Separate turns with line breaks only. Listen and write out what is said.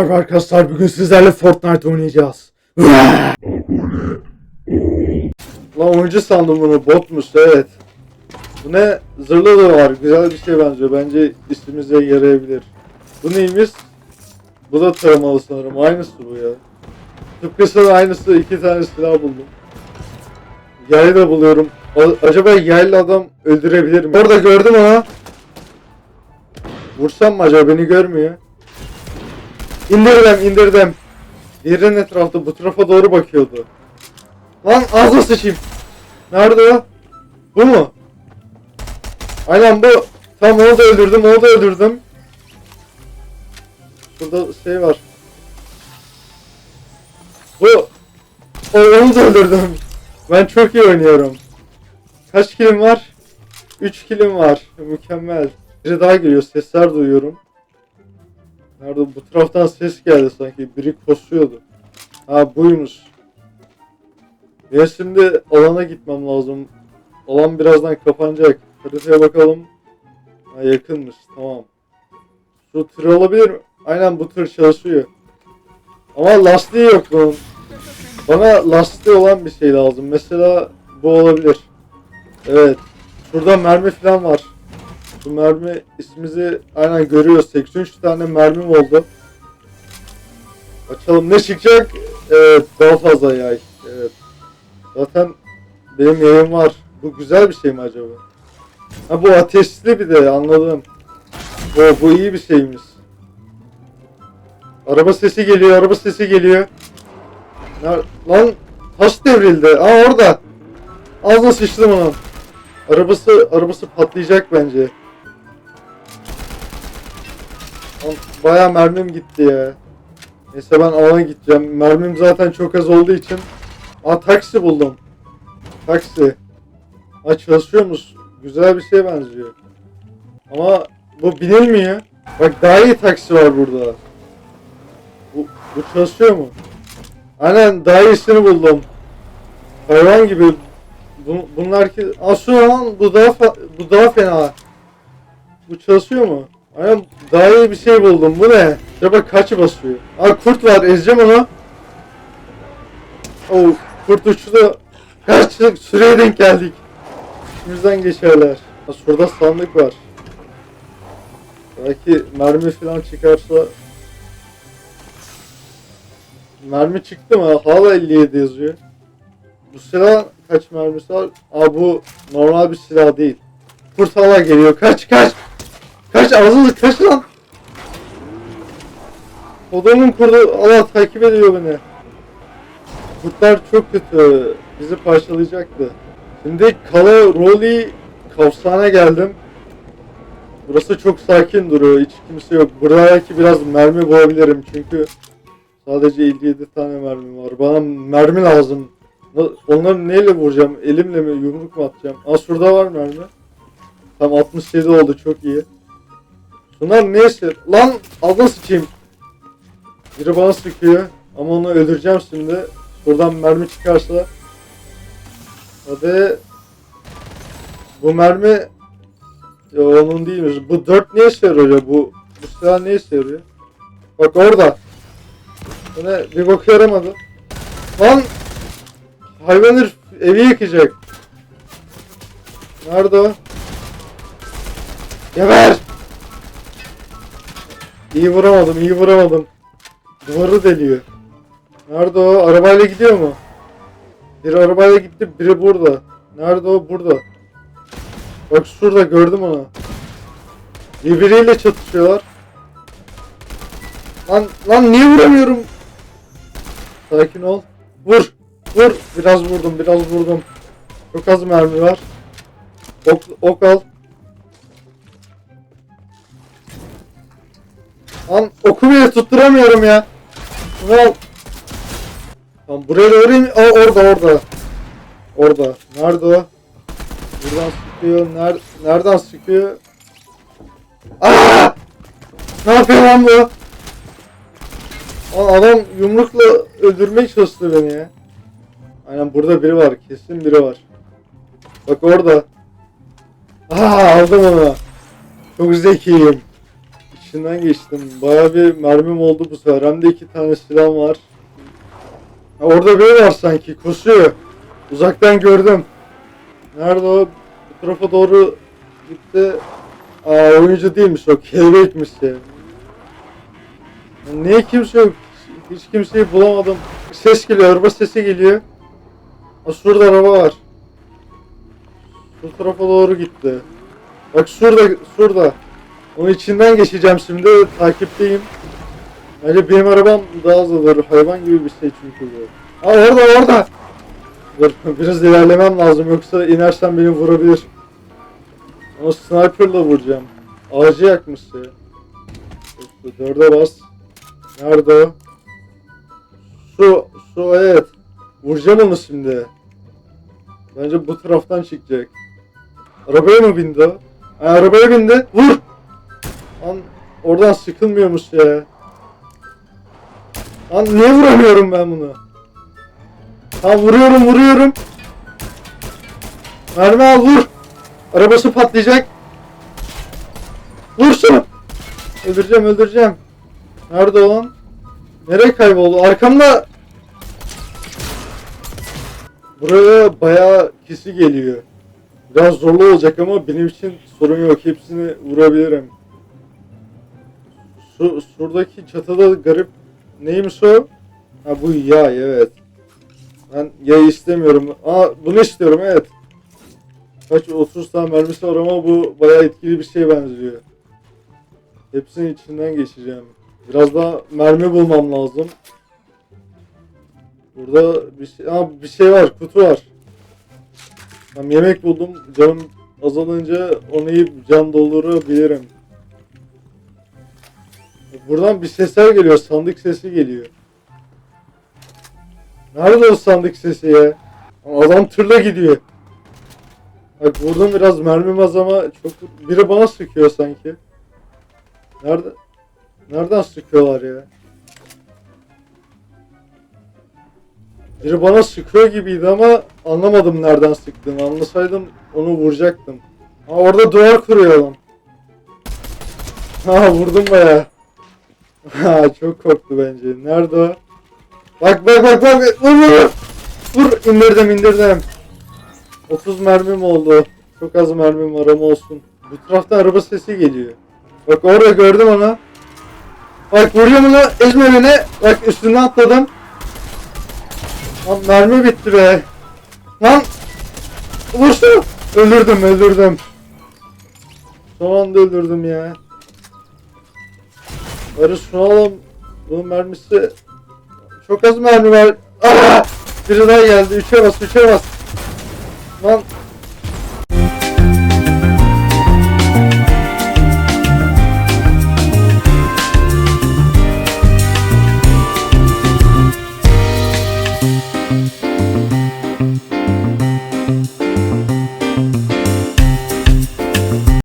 Merhaba arkadaşlar bugün sizlerle Fortnite oynayacağız. Lan oyuncu sandım bunu botmuş evet. Bu ne? Zırhlı da var güzel bir şey benziyor bence ismimize yarayabilir. Bu neymiş? Bu da taramalı sanırım aynısı bu ya. Tıpkısının aynısı iki tane silah buldum. Yaylı da buluyorum. Acaba yaylı adam öldürebilir mi? Orada gördüm onu. Vursam mı acaba beni görmüyor. İndirdim indirdim. Diğerinin etrafta bu tarafa doğru bakıyordu. Lan ağzına sıçayım. Nerede o? Bu mu? Aynen bu. Tam onu da öldürdüm onu da öldürdüm. Burada şey var. Bu. O, onu da öldürdüm. Ben çok iyi oynuyorum. Kaç kilim var? 3 kilim var. Mükemmel. Biri daha geliyor. Sesler duyuyorum. Nerede? Bu taraftan ses geldi sanki. Biri koşuyordu. Ha buymuş. Ben şimdi alana gitmem lazım. Alan birazdan kapanacak. Haritaya bakalım. Ha yakınmış. Tamam. Şu tır olabilir mi? Aynen bu tır çalışıyor. Ama lastiği yok bunun. Bana lastiği olan bir şey lazım. Mesela bu olabilir. Evet. Şurada mermi falan var. Bu mermi ismimizi aynen görüyoruz. 83 tane mermim oldu. Açalım ne çıkacak? Evet daha fazla yay. Evet. Zaten benim yayım var. Bu güzel bir şey mi acaba? Ha bu ateşli bir de anladım. Bu, bu iyi bir şeymiş. Araba sesi geliyor, araba sesi geliyor. Ner- Lan taş devrildi. Aa orada. Ağzına sıçtım onun. Arabası arabası patlayacak bence. Bayağı mermim gitti ya. Neyse ben alana gideceğim. Mermim zaten çok az olduğu için. Aa taksi buldum. Taksi. Aa çalışıyormuş. Güzel bir şeye benziyor. Ama bu binilmiyor. Bak daha iyi taksi var burada. Bu, bu çalışıyor mu? Aynen daha iyisini buldum. Hayvan gibi. Bu, bunlar ki... Aa şu an bu daha, bu daha fena. Bu çalışıyor mu? Aynen daha iyi bir şey buldum. Bu ne? Acaba kaç basıyor? Aa kurt var. Ezeceğim onu. Oh kurt uçtu. Kaç süreye denk geldik. Yüzden geçerler. Ha, şurada sandık var. Belki mermi falan çıkarsa Mermi çıktı mı? Hala 57 yazıyor. Bu silah kaç mermisi var? Aa bu normal bir silah değil. Kurt hala geliyor. Kaç kaç. Kaç ağzını kaç lan. Odamın kurdu Allah takip ediyor beni. Kurtlar çok kötü. Bizi parçalayacaktı. Şimdi Kala Roli Kavsağı'na geldim. Burası çok sakin duruyor. Hiç kimse yok. Burada belki biraz mermi bulabilirim çünkü sadece 57 tane mermim var. Bana mermi lazım. Onları neyle vuracağım? Elimle mi? Yumruk mu atacağım? Aa şurada var mermi. Tam 67 oldu çok iyi. Şunlar neyse. Lan ağzına sıçayım. Biri bana sıkıyor. Ama onu öldüreceğim şimdi. Şuradan mermi çıkarsa. Hadi. Bu mermi ya onun değilmiş. Bu 4 ne işe yarıyor? Bu, bu silah ne işe yarıyor? Bak orada. Ne? Bir bok yaramadı. Lan! Hayvan evi yıkacak. Nerede o? Geber! İyi vuramadım, iyi vuramadım. Duvarı deliyor. Nerede o? Arabayla gidiyor mu? Biri arabayla gitti, biri burada. Nerede o? Burada. Bak şurada gördüm onu. Birbiriyle çatışıyorlar. Lan lan niye vuramıyorum? Sakin ol. Vur. Vur. Biraz vurdum, biraz vurdum. Çok az mermi var. Ok, ok al. Lan oku bile tutturamıyorum ya. Al. Tamam buraya doğru in. Aa orada orada. Orada. Nerede o? Buradan sıkıyor. Ner nereden sıkıyor? Aa! Ne yapıyor lan bu? Lan adam yumrukla öldürmeye çalıştı beni ya. Aynen burada biri var. Kesin biri var. Bak orada. Aa aldım onu. Çok zekiyim. İçinden geçtim. Baya bir mermim oldu bu sefer. Hem de iki tane silah var. Ha, orada biri var sanki. Koşuyor. Uzaktan gördüm. Nerede o? Bu tarafa doğru gitti. Aa oyuncu değilmiş o. Kelebekmiş ya. Ya Niye kimse yok? Hiç kimseyi bulamadım. Ses geliyor. Araba sesi geliyor. Aa, şurada araba var. Şu tarafa doğru gitti. Bak şurada, şurada. Onun içinden geçeceğim şimdi. Takipteyim. Bence benim arabam daha hızlıdır. Hayvan gibi bir şey çünkü bu. Aa orada orada. Dur biraz ilerlemem lazım yoksa inersem beni vurabilir. Ama sniperla vuracağım. Ağacı yakmış ya. Dörde bas. Nerede o? Su, su evet. Vuracağım onu şimdi. Bence bu taraftan çıkacak. Arabaya mı bindi o? Ha, arabaya bindi. Vur! Oradan sıkılmıyormuş ya. Lan niye vuramıyorum ben bunu? Ha vuruyorum vuruyorum. Mermi al vur. Arabası patlayacak. Vur şunu. Öldüreceğim öldüreceğim. Nerede o lan? Nereye kayboldu? Arkamda. Buraya bayağı kişi geliyor. Biraz zorlu olacak ama benim için sorun yok. Hepsini vurabilirim. Şu, şuradaki çatıda garip neymiş o? Ha bu yay evet. Ben yay istemiyorum. Aa bunu istiyorum evet. Kaç 30 tane mermisi var ama bu bayağı etkili bir şeye benziyor. Hepsinin içinden geçeceğim. Biraz daha mermi bulmam lazım. Burada bir şey, Aa, bir şey var, kutu var. Tamam yemek buldum. Canım azalınca onu yiyip can doldurabilirim. Buradan bir sesler geliyor. Sandık sesi geliyor. Nerede o sandık sesi ya? Adam tırla gidiyor. Bak vurdum biraz mermim az ama çok biri bana sıkıyor sanki. Nerede? Nereden sıkıyorlar ya? Biri bana sıkıyor gibiydi ama anlamadım nereden sıktığını. Anlasaydım onu vuracaktım. Ha orada duvar kuruyor lan. Ha vurdum baya. Ha çok korktu bence. Nerede o? Bak bak bak bak. Vur vur vur. İndirdim indirdim. 30 mermim oldu. Çok az mermim var ama olsun. Bu taraftan araba sesi geliyor. Bak orada gördüm onu. Bak vuruyorum onu ezme beni. Bak üstüne atladım. Lan mermi bitti be. Lan vur şunu. Öldürdüm öldürdüm. Son anda öldürdüm ya. Bari şunu alalım. Bunun mermisi çok az mermi var. Aa! Biri daha geldi. Üçe bas, üçe bas. Lan